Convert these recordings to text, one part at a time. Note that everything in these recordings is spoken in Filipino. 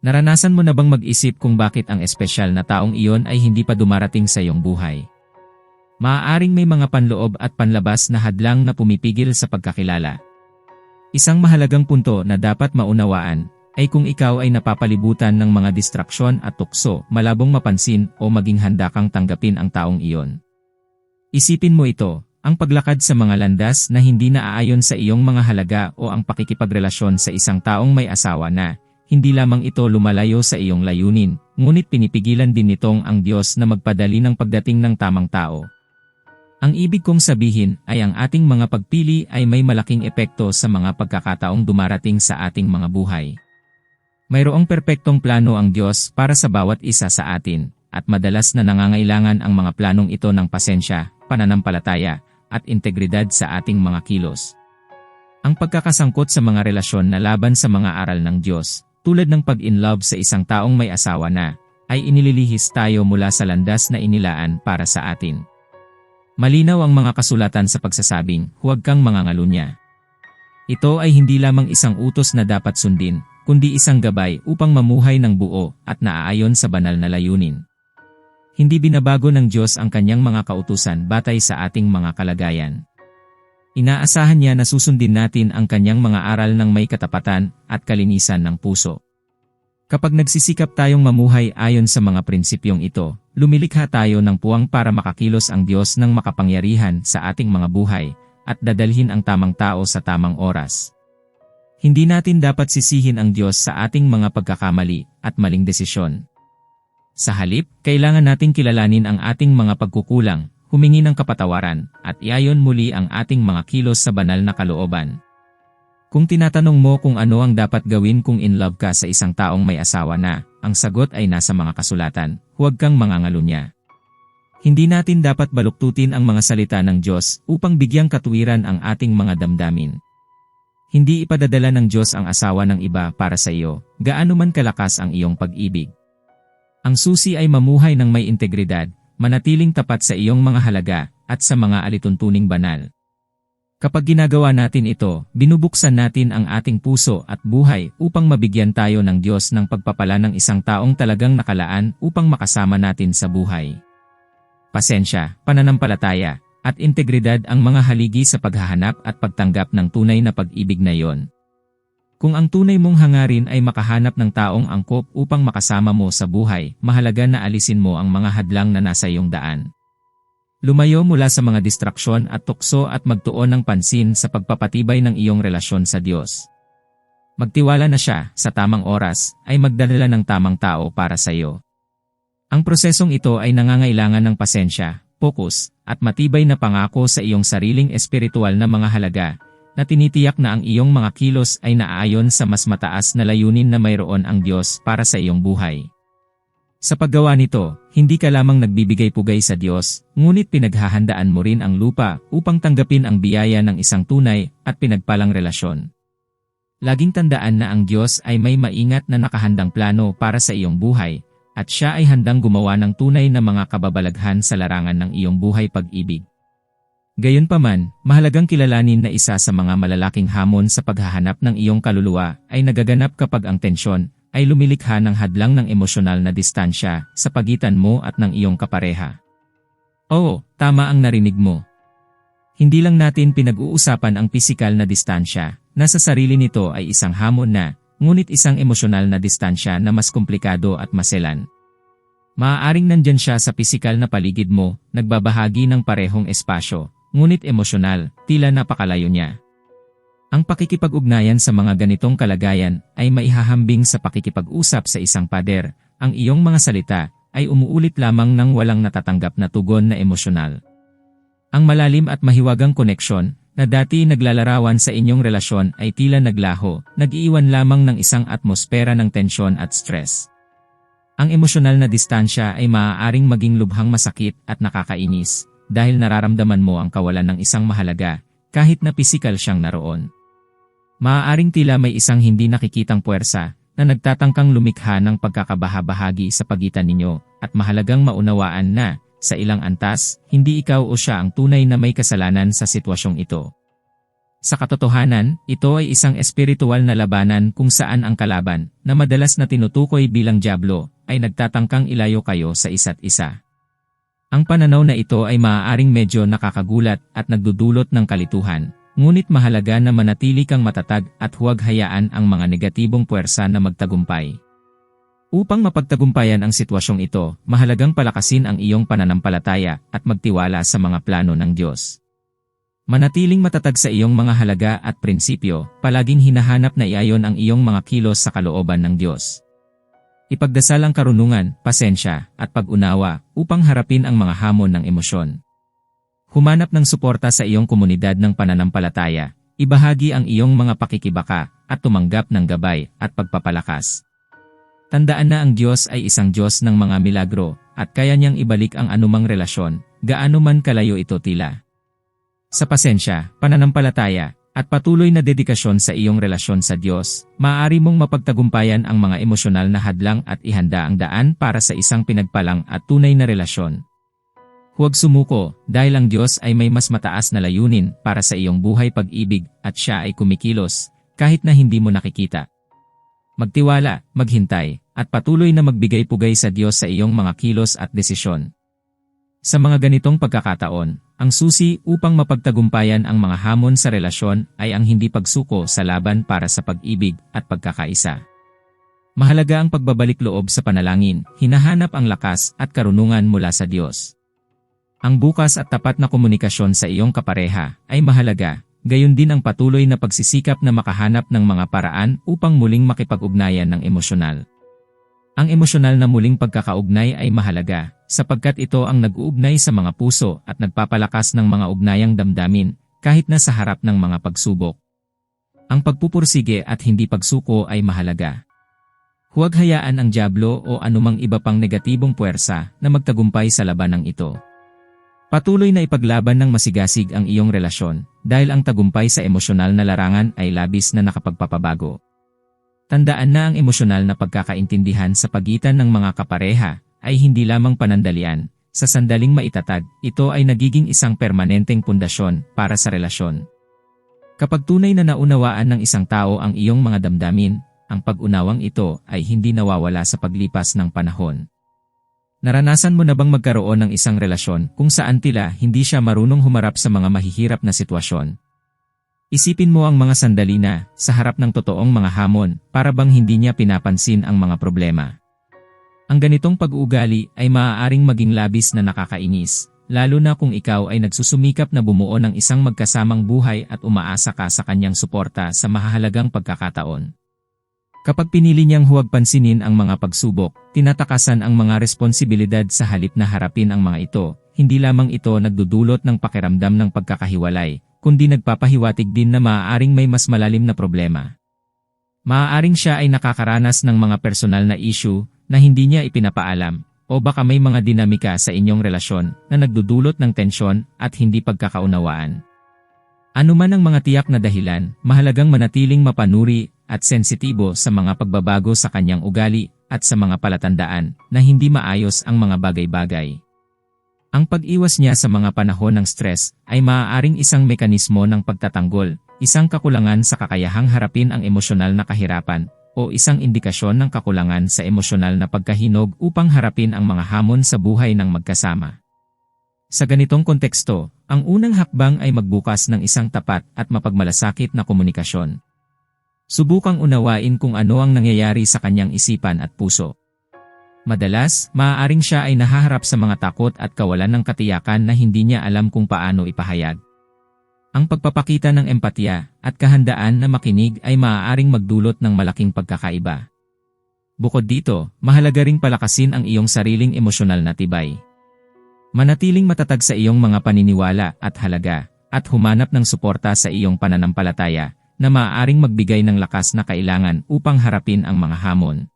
Naranasan mo na bang mag-isip kung bakit ang espesyal na taong iyon ay hindi pa dumarating sa iyong buhay? Maaaring may mga panloob at panlabas na hadlang na pumipigil sa pagkakilala. Isang mahalagang punto na dapat maunawaan ay kung ikaw ay napapalibutan ng mga distraksyon at tukso, malabong mapansin o maging handa kang tanggapin ang taong iyon. Isipin mo ito, ang paglakad sa mga landas na hindi naaayon sa iyong mga halaga o ang pakikipagrelasyon sa isang taong may asawa na, hindi lamang ito lumalayo sa iyong layunin, ngunit pinipigilan din nitong ang Diyos na magpadali ng pagdating ng tamang tao. Ang ibig kong sabihin ay ang ating mga pagpili ay may malaking epekto sa mga pagkakataong dumarating sa ating mga buhay. Mayroong perpektong plano ang Diyos para sa bawat isa sa atin, at madalas na nangangailangan ang mga planong ito ng pasensya, pananampalataya, at integridad sa ating mga kilos. Ang pagkakasangkot sa mga relasyon na laban sa mga aral ng Diyos tulad ng pag-in-love sa isang taong may asawa na, ay inililihis tayo mula sa landas na inilaan para sa atin. Malinaw ang mga kasulatan sa pagsasabing, huwag kang mangangalunya. Ito ay hindi lamang isang utos na dapat sundin, kundi isang gabay upang mamuhay ng buo at naaayon sa banal na layunin. Hindi binabago ng Diyos ang kanyang mga kautusan batay sa ating mga kalagayan. Inaasahan niya na susundin natin ang kanyang mga aral ng may katapatan at kalinisan ng puso. Kapag nagsisikap tayong mamuhay ayon sa mga prinsipyong ito, lumilikha tayo ng puwang para makakilos ang Diyos ng makapangyarihan sa ating mga buhay at dadalhin ang tamang tao sa tamang oras. Hindi natin dapat sisihin ang Diyos sa ating mga pagkakamali at maling desisyon. Sa halip, kailangan nating kilalanin ang ating mga pagkukulang humingi ng kapatawaran, at iayon muli ang ating mga kilos sa banal na kalooban. Kung tinatanong mo kung ano ang dapat gawin kung in love ka sa isang taong may asawa na, ang sagot ay nasa mga kasulatan, huwag kang mangangalunya. Hindi natin dapat baluktutin ang mga salita ng Diyos upang bigyang katuwiran ang ating mga damdamin. Hindi ipadadala ng Diyos ang asawa ng iba para sa iyo, gaano man kalakas ang iyong pag-ibig. Ang susi ay mamuhay ng may integridad, manatiling tapat sa iyong mga halaga at sa mga alituntuning banal. Kapag ginagawa natin ito, binubuksan natin ang ating puso at buhay upang mabigyan tayo ng Diyos ng pagpapala ng isang taong talagang nakalaan upang makasama natin sa buhay. Pasensya, pananampalataya, at integridad ang mga haligi sa paghahanap at pagtanggap ng tunay na pag-ibig na iyon. Kung ang tunay mong hangarin ay makahanap ng taong angkop upang makasama mo sa buhay, mahalaga na alisin mo ang mga hadlang na nasa iyong daan. Lumayo mula sa mga distraksyon at tukso at magtuon ng pansin sa pagpapatibay ng iyong relasyon sa Diyos. Magtiwala na siya, sa tamang oras, ay magdadala ng tamang tao para sa iyo. Ang prosesong ito ay nangangailangan ng pasensya, focus, at matibay na pangako sa iyong sariling espiritual na mga halaga, na tinitiyak na ang iyong mga kilos ay naaayon sa mas mataas na layunin na mayroon ang Diyos para sa iyong buhay. Sa paggawa nito, hindi ka lamang nagbibigay pugay sa Diyos, ngunit pinaghahandaan mo rin ang lupa upang tanggapin ang biyaya ng isang tunay at pinagpalang relasyon. Laging tandaan na ang Diyos ay may maingat na nakahandang plano para sa iyong buhay, at siya ay handang gumawa ng tunay na mga kababalaghan sa larangan ng iyong buhay pag-ibig. Gayunpaman, mahalagang kilalanin na isa sa mga malalaking hamon sa paghahanap ng iyong kaluluwa ay nagaganap kapag ang tensyon ay lumilikha ng hadlang ng emosyonal na distansya sa pagitan mo at ng iyong kapareha. Oo, tama ang narinig mo. Hindi lang natin pinag-uusapan ang pisikal na distansya, nasa sarili nito ay isang hamon na, ngunit isang emosyonal na distansya na mas komplikado at maselan. Maaaring nandyan siya sa pisikal na paligid mo, nagbabahagi ng parehong espasyo, ngunit emosyonal, tila napakalayo niya. Ang pakikipag-ugnayan sa mga ganitong kalagayan ay maihahambing sa pakikipag-usap sa isang pader, ang iyong mga salita ay umuulit lamang ng walang natatanggap na tugon na emosyonal. Ang malalim at mahiwagang koneksyon na dati naglalarawan sa inyong relasyon ay tila naglaho, nag-iiwan lamang ng isang atmosfera ng tensyon at stress. Ang emosyonal na distansya ay maaaring maging lubhang masakit at nakakainis, dahil nararamdaman mo ang kawalan ng isang mahalaga, kahit na pisikal siyang naroon. Maaaring tila may isang hindi nakikitang puwersa na nagtatangkang lumikha ng pagkakabahabahagi sa pagitan ninyo at mahalagang maunawaan na, sa ilang antas, hindi ikaw o siya ang tunay na may kasalanan sa sitwasyong ito. Sa katotohanan, ito ay isang espiritual na labanan kung saan ang kalaban, na madalas na tinutukoy bilang Diablo, ay nagtatangkang ilayo kayo sa isa't isa. Ang pananaw na ito ay maaaring medyo nakakagulat at nagdudulot ng kalituhan, ngunit mahalaga na manatili kang matatag at huwag hayaan ang mga negatibong puwersa na magtagumpay. Upang mapagtagumpayan ang sitwasyong ito, mahalagang palakasin ang iyong pananampalataya at magtiwala sa mga plano ng Diyos. Manatiling matatag sa iyong mga halaga at prinsipyo, palaging hinahanap na iayon ang iyong mga kilos sa kalooban ng Diyos. Ipagdasal ang karunungan, pasensya, at pag-unawa upang harapin ang mga hamon ng emosyon. Humanap ng suporta sa iyong komunidad ng pananampalataya, ibahagi ang iyong mga pakikibaka, at tumanggap ng gabay at pagpapalakas. Tandaan na ang Diyos ay isang Diyos ng mga milagro, at kaya niyang ibalik ang anumang relasyon, gaano man kalayo ito tila. Sa pasensya, pananampalataya, at patuloy na dedikasyon sa iyong relasyon sa Diyos, maaari mong mapagtagumpayan ang mga emosyonal na hadlang at ihanda ang daan para sa isang pinagpalang at tunay na relasyon. Huwag sumuko, dahil ang Diyos ay may mas mataas na layunin para sa iyong buhay pag-ibig at siya ay kumikilos, kahit na hindi mo nakikita. Magtiwala, maghintay, at patuloy na magbigay-pugay sa Diyos sa iyong mga kilos at desisyon. Sa mga ganitong pagkakataon, ang susi upang mapagtagumpayan ang mga hamon sa relasyon ay ang hindi pagsuko sa laban para sa pag-ibig at pagkakaisa. Mahalaga ang pagbabalik loob sa panalangin, hinahanap ang lakas at karunungan mula sa Diyos. Ang bukas at tapat na komunikasyon sa iyong kapareha ay mahalaga, gayon din ang patuloy na pagsisikap na makahanap ng mga paraan upang muling makipag-ugnayan ng emosyonal. Ang emosyonal na muling pagkakaugnay ay mahalaga, sapagkat ito ang nag-uugnay sa mga puso at nagpapalakas ng mga ugnayang damdamin, kahit na sa harap ng mga pagsubok. Ang pagpupursige at hindi pagsuko ay mahalaga. Huwag hayaan ang Diablo o anumang iba pang negatibong puwersa na magtagumpay sa labanang ito. Patuloy na ipaglaban ng masigasig ang iyong relasyon, dahil ang tagumpay sa emosyonal na larangan ay labis na nakapagpapabago. Tandaan na ang emosyonal na pagkakaintindihan sa pagitan ng mga kapareha ay hindi lamang panandalian. Sa sandaling maitatag, ito ay nagiging isang permanenteng pundasyon para sa relasyon. Kapag tunay na naunawaan ng isang tao ang iyong mga damdamin, ang pag-unawang ito ay hindi nawawala sa paglipas ng panahon. Naranasan mo na bang magkaroon ng isang relasyon kung saan tila hindi siya marunong humarap sa mga mahihirap na sitwasyon? Isipin mo ang mga sandali na, sa harap ng totoong mga hamon, para bang hindi niya pinapansin ang mga problema. Ang ganitong pag-uugali ay maaaring maging labis na nakakainis, lalo na kung ikaw ay nagsusumikap na bumuo ng isang magkasamang buhay at umaasa ka sa kanyang suporta sa mahalagang pagkakataon. Kapag pinili niyang huwag pansinin ang mga pagsubok, tinatakasan ang mga responsibilidad sa halip na harapin ang mga ito, hindi lamang ito nagdudulot ng pakiramdam ng pagkakahiwalay, kundi nagpapahiwatig din na maaaring may mas malalim na problema. Maaaring siya ay nakakaranas ng mga personal na issue na hindi niya ipinapaalam, o baka may mga dinamika sa inyong relasyon na nagdudulot ng tensyon at hindi pagkakaunawaan. Ano man ang mga tiyak na dahilan, mahalagang manatiling mapanuri at sensitibo sa mga pagbabago sa kanyang ugali at sa mga palatandaan na hindi maayos ang mga bagay-bagay. Ang pag-iwas niya sa mga panahon ng stress ay maaaring isang mekanismo ng pagtatanggol, isang kakulangan sa kakayahang harapin ang emosyonal na kahirapan o isang indikasyon ng kakulangan sa emosyonal na pagkahinog upang harapin ang mga hamon sa buhay ng magkasama. Sa ganitong konteksto, ang unang hakbang ay magbukas ng isang tapat at mapagmalasakit na komunikasyon. Subukang unawain kung ano ang nangyayari sa kanyang isipan at puso. Madalas, maaaring siya ay nahaharap sa mga takot at kawalan ng katiyakan na hindi niya alam kung paano ipahayag. Ang pagpapakita ng empatya at kahandaan na makinig ay maaaring magdulot ng malaking pagkakaiba. Bukod dito, mahalaga ring palakasin ang iyong sariling emosyonal na tibay. Manatiling matatag sa iyong mga paniniwala at halaga, at humanap ng suporta sa iyong pananampalataya, na maaaring magbigay ng lakas na kailangan upang harapin ang mga hamon.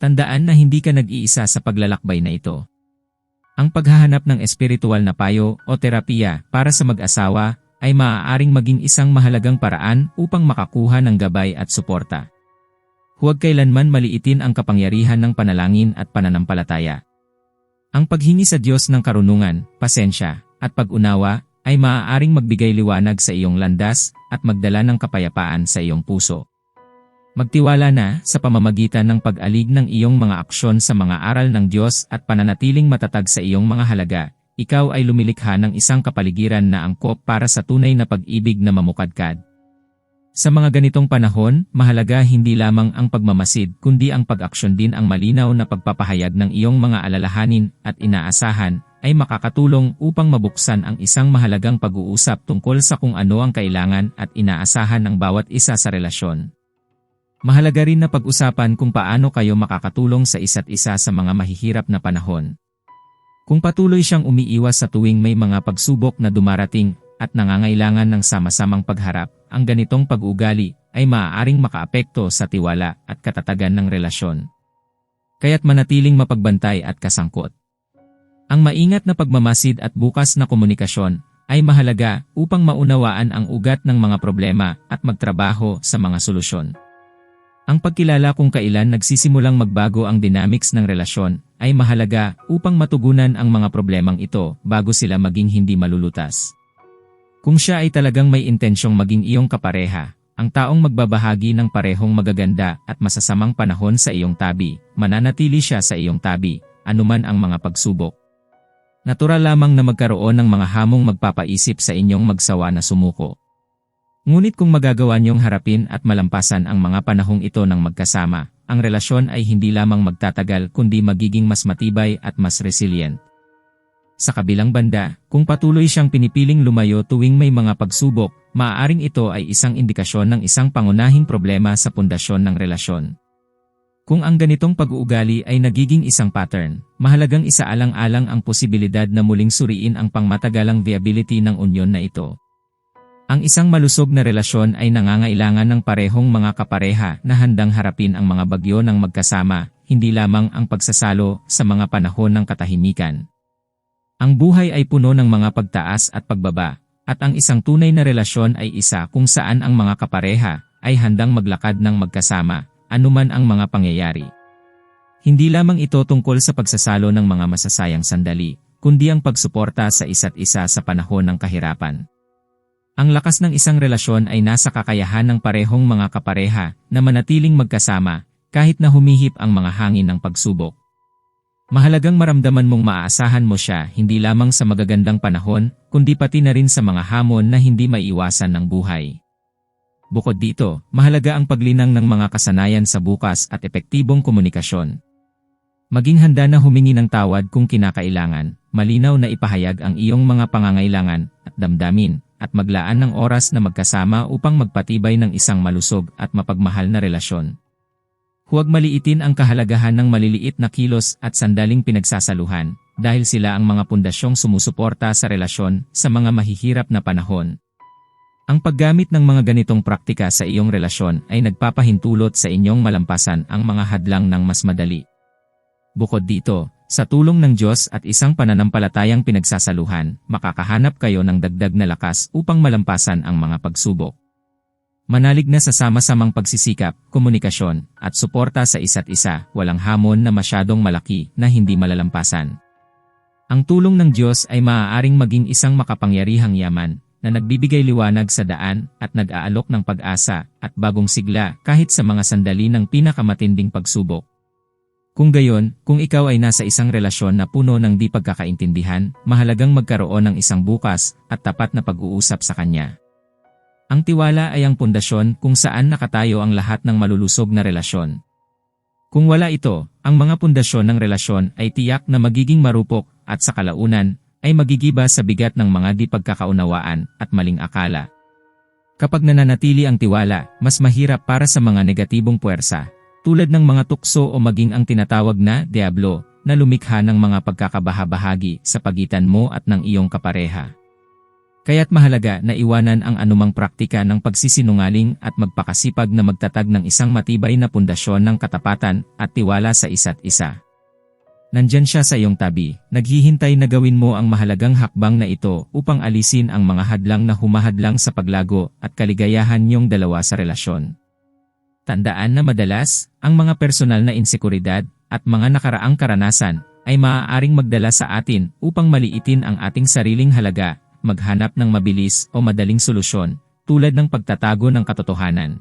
Tandaan na hindi ka nag-iisa sa paglalakbay na ito. Ang paghahanap ng espiritual na payo o terapiya para sa mag-asawa ay maaaring maging isang mahalagang paraan upang makakuha ng gabay at suporta. Huwag kailanman maliitin ang kapangyarihan ng panalangin at pananampalataya. Ang paghingi sa Diyos ng karunungan, pasensya, at pag-unawa ay maaaring magbigay liwanag sa iyong landas at magdala ng kapayapaan sa iyong puso. Magtiwala na sa pamamagitan ng pag-alig ng iyong mga aksyon sa mga aral ng Diyos at pananatiling matatag sa iyong mga halaga, ikaw ay lumilikha ng isang kapaligiran na angkop para sa tunay na pag-ibig na mamukadkad. Sa mga ganitong panahon, mahalaga hindi lamang ang pagmamasid kundi ang pag-aksyon din ang malinaw na pagpapahayag ng iyong mga alalahanin at inaasahan ay makakatulong upang mabuksan ang isang mahalagang pag-uusap tungkol sa kung ano ang kailangan at inaasahan ng bawat isa sa relasyon. Mahalaga rin na pag-usapan kung paano kayo makakatulong sa isa't isa sa mga mahihirap na panahon. Kung patuloy siyang umiiwas sa tuwing may mga pagsubok na dumarating at nangangailangan ng sama-samang pagharap, ang ganitong pag-ugali ay maaaring makaapekto sa tiwala at katatagan ng relasyon. Kaya't manatiling mapagbantay at kasangkot. Ang maingat na pagmamasid at bukas na komunikasyon ay mahalaga upang maunawaan ang ugat ng mga problema at magtrabaho sa mga solusyon. Ang pagkilala kung kailan nagsisimulang magbago ang dynamics ng relasyon ay mahalaga upang matugunan ang mga problemang ito bago sila maging hindi malulutas. Kung siya ay talagang may intensyong maging iyong kapareha, ang taong magbabahagi ng parehong magaganda at masasamang panahon sa iyong tabi, mananatili siya sa iyong tabi, anuman ang mga pagsubok. Natural lamang na magkaroon ng mga hamong magpapaisip sa inyong magsawa na sumuko. Ngunit kung magagawa niyong harapin at malampasan ang mga panahong ito ng magkasama, ang relasyon ay hindi lamang magtatagal kundi magiging mas matibay at mas resilient. Sa kabilang banda, kung patuloy siyang pinipiling lumayo tuwing may mga pagsubok, maaaring ito ay isang indikasyon ng isang pangunahing problema sa pundasyon ng relasyon. Kung ang ganitong pag-uugali ay nagiging isang pattern, mahalagang isaalang-alang ang posibilidad na muling suriin ang pangmatagalang viability ng unyon na ito. Ang isang malusog na relasyon ay nangangailangan ng parehong mga kapareha na handang harapin ang mga bagyo ng magkasama, hindi lamang ang pagsasalo sa mga panahon ng katahimikan. Ang buhay ay puno ng mga pagtaas at pagbaba, at ang isang tunay na relasyon ay isa kung saan ang mga kapareha ay handang maglakad ng magkasama, anuman ang mga pangyayari. Hindi lamang ito tungkol sa pagsasalo ng mga masasayang sandali, kundi ang pagsuporta sa isa't isa sa panahon ng kahirapan. Ang lakas ng isang relasyon ay nasa kakayahan ng parehong mga kapareha na manatiling magkasama kahit na humihip ang mga hangin ng pagsubok. Mahalagang maramdaman mong maaasahan mo siya hindi lamang sa magagandang panahon, kundi pati na rin sa mga hamon na hindi maiiwasan ng buhay. Bukod dito, mahalaga ang paglinang ng mga kasanayan sa bukas at epektibong komunikasyon. Maging handa na humingi ng tawad kung kinakailangan, malinaw na ipahayag ang iyong mga pangangailangan at damdamin, at maglaan ng oras na magkasama upang magpatibay ng isang malusog at mapagmahal na relasyon. Huwag maliitin ang kahalagahan ng maliliit na kilos at sandaling pinagsasaluhan, dahil sila ang mga pundasyong sumusuporta sa relasyon sa mga mahihirap na panahon. Ang paggamit ng mga ganitong praktika sa iyong relasyon ay nagpapahintulot sa inyong malampasan ang mga hadlang ng mas madali. Bukod dito, sa tulong ng Diyos at isang pananampalatayang pinagsasaluhan, makakahanap kayo ng dagdag na lakas upang malampasan ang mga pagsubok. Manalig na sa sama-samang pagsisikap, komunikasyon, at suporta sa isa't isa, walang hamon na masyadong malaki na hindi malalampasan. Ang tulong ng Diyos ay maaaring maging isang makapangyarihang yaman, na nagbibigay liwanag sa daan at nag-aalok ng pag-asa at bagong sigla kahit sa mga sandali ng pinakamatinding pagsubok. Kung gayon, kung ikaw ay nasa isang relasyon na puno ng di pagkakaintindihan, mahalagang magkaroon ng isang bukas at tapat na pag-uusap sa kanya. Ang tiwala ay ang pundasyon kung saan nakatayo ang lahat ng malulusog na relasyon. Kung wala ito, ang mga pundasyon ng relasyon ay tiyak na magiging marupok at sa kalaunan, ay magigiba sa bigat ng mga di pagkakaunawaan at maling akala. Kapag nananatili ang tiwala, mas mahirap para sa mga negatibong puwersa, tulad ng mga tukso o maging ang tinatawag na Diablo, na lumikha ng mga pagkakabahabahagi sa pagitan mo at ng iyong kapareha. Kaya't mahalaga na iwanan ang anumang praktika ng pagsisinungaling at magpakasipag na magtatag ng isang matibay na pundasyon ng katapatan at tiwala sa isa't isa. Nandyan siya sa iyong tabi, naghihintay na gawin mo ang mahalagang hakbang na ito upang alisin ang mga hadlang na humahadlang sa paglago at kaligayahan niyong dalawa sa relasyon. Tandaan na madalas, ang mga personal na insekuridad at mga nakaraang karanasan ay maaaring magdala sa atin upang maliitin ang ating sariling halaga maghanap ng mabilis o madaling solusyon, tulad ng pagtatago ng katotohanan.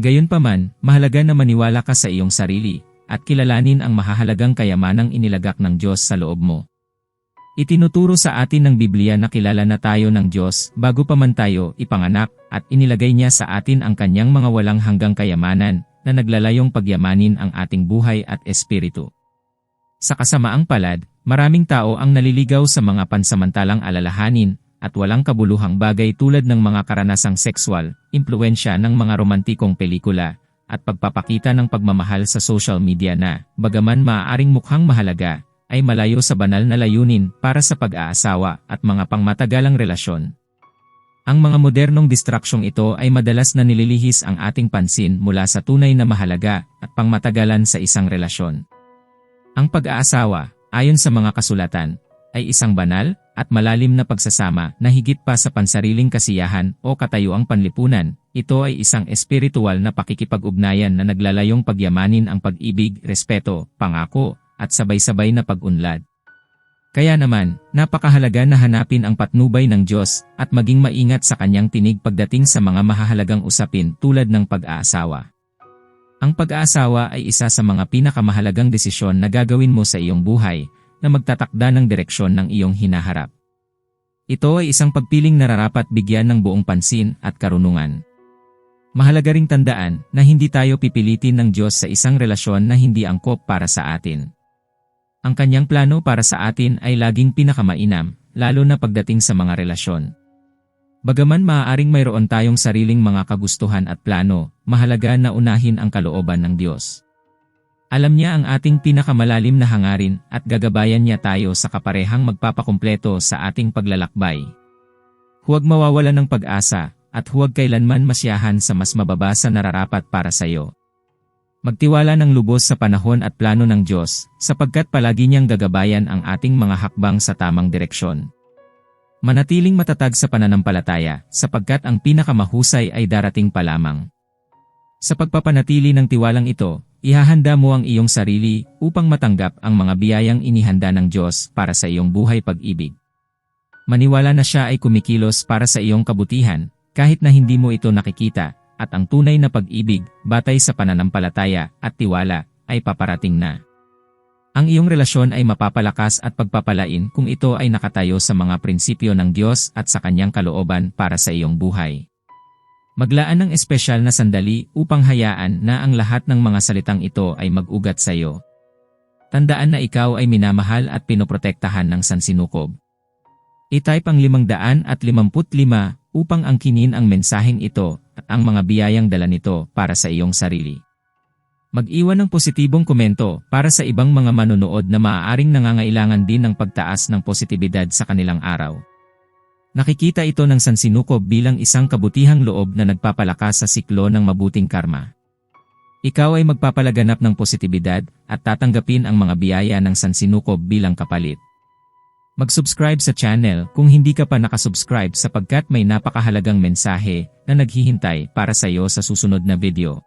Gayunpaman, mahalaga na maniwala ka sa iyong sarili, at kilalanin ang mahahalagang kayamanang inilagak ng Diyos sa loob mo. Itinuturo sa atin ng Biblia na kilala na tayo ng Diyos bago pa man tayo ipanganak at inilagay niya sa atin ang kanyang mga walang hanggang kayamanan na naglalayong pagyamanin ang ating buhay at espiritu. Sa kasamaang palad, maraming tao ang naliligaw sa mga pansamantalang alalahanin at walang kabuluhang bagay tulad ng mga karanasang sexual, impluensya ng mga romantikong pelikula, at pagpapakita ng pagmamahal sa social media na, bagaman maaaring mukhang mahalaga, ay malayo sa banal na layunin para sa pag-aasawa at mga pangmatagalang relasyon. Ang mga modernong distraksyong ito ay madalas na nililihis ang ating pansin mula sa tunay na mahalaga at pangmatagalan sa isang relasyon. Ang pag-aasawa, ayon sa mga kasulatan, ay isang banal at malalim na pagsasama na higit pa sa pansariling kasiyahan o katayuang panlipunan. Ito ay isang espiritual na pakikipag-ugnayan na naglalayong pagyamanin ang pag-ibig, respeto, pangako, at sabay-sabay na pag-unlad. Kaya naman, napakahalaga na hanapin ang patnubay ng Diyos at maging maingat sa kanyang tinig pagdating sa mga mahahalagang usapin tulad ng pag-aasawa. Ang pag-aasawa ay isa sa mga pinakamahalagang desisyon na gagawin mo sa iyong buhay na magtatakda ng direksyon ng iyong hinaharap. Ito ay isang pagpiling nararapat bigyan ng buong pansin at karunungan. Mahalaga ring tandaan na hindi tayo pipilitin ng Diyos sa isang relasyon na hindi angkop para sa atin. Ang kanyang plano para sa atin ay laging pinakamainam, lalo na pagdating sa mga relasyon. Bagaman maaaring mayroon tayong sariling mga kagustuhan at plano, mahalaga na unahin ang kalooban ng Diyos. Alam niya ang ating pinakamalalim na hangarin at gagabayan niya tayo sa kaparehang magpapakumpleto sa ating paglalakbay. Huwag mawawala ng pag-asa at huwag kailanman masyahan sa mas mababa sa nararapat para sa iyo. Magtiwala ng lubos sa panahon at plano ng Diyos, sapagkat palagi niyang gagabayan ang ating mga hakbang sa tamang direksyon. Manatiling matatag sa pananampalataya, sapagkat ang pinakamahusay ay darating pa lamang. Sa pagpapanatili ng tiwalang ito, ihahanda mo ang iyong sarili upang matanggap ang mga biyayang inihanda ng Diyos para sa iyong buhay pag-ibig. Maniwala na siya ay kumikilos para sa iyong kabutihan, kahit na hindi mo ito nakikita, at ang tunay na pag-ibig, batay sa pananampalataya at tiwala, ay paparating na. Ang iyong relasyon ay mapapalakas at pagpapalain kung ito ay nakatayo sa mga prinsipyo ng Diyos at sa kanyang kalooban para sa iyong buhay. Maglaan ng espesyal na sandali upang hayaan na ang lahat ng mga salitang ito ay mag-ugat sa iyo. Tandaan na ikaw ay minamahal at pinoprotektahan ng sansinukob. I-type ang 555 upang angkinin ang mensaheng ito at ang mga biyayang dala nito para sa iyong sarili. Mag-iwan ng positibong komento para sa ibang mga manonood na maaaring nangangailangan din ng pagtaas ng positibidad sa kanilang araw. Nakikita ito ng sansinukob bilang isang kabutihang loob na nagpapalakas sa siklo ng mabuting karma. Ikaw ay magpapalaganap ng positibidad at tatanggapin ang mga biyaya ng sansinukob bilang kapalit. Mag-subscribe sa channel kung hindi ka pa nakasubscribe sapagkat may napakahalagang mensahe na naghihintay para sa iyo sa susunod na video.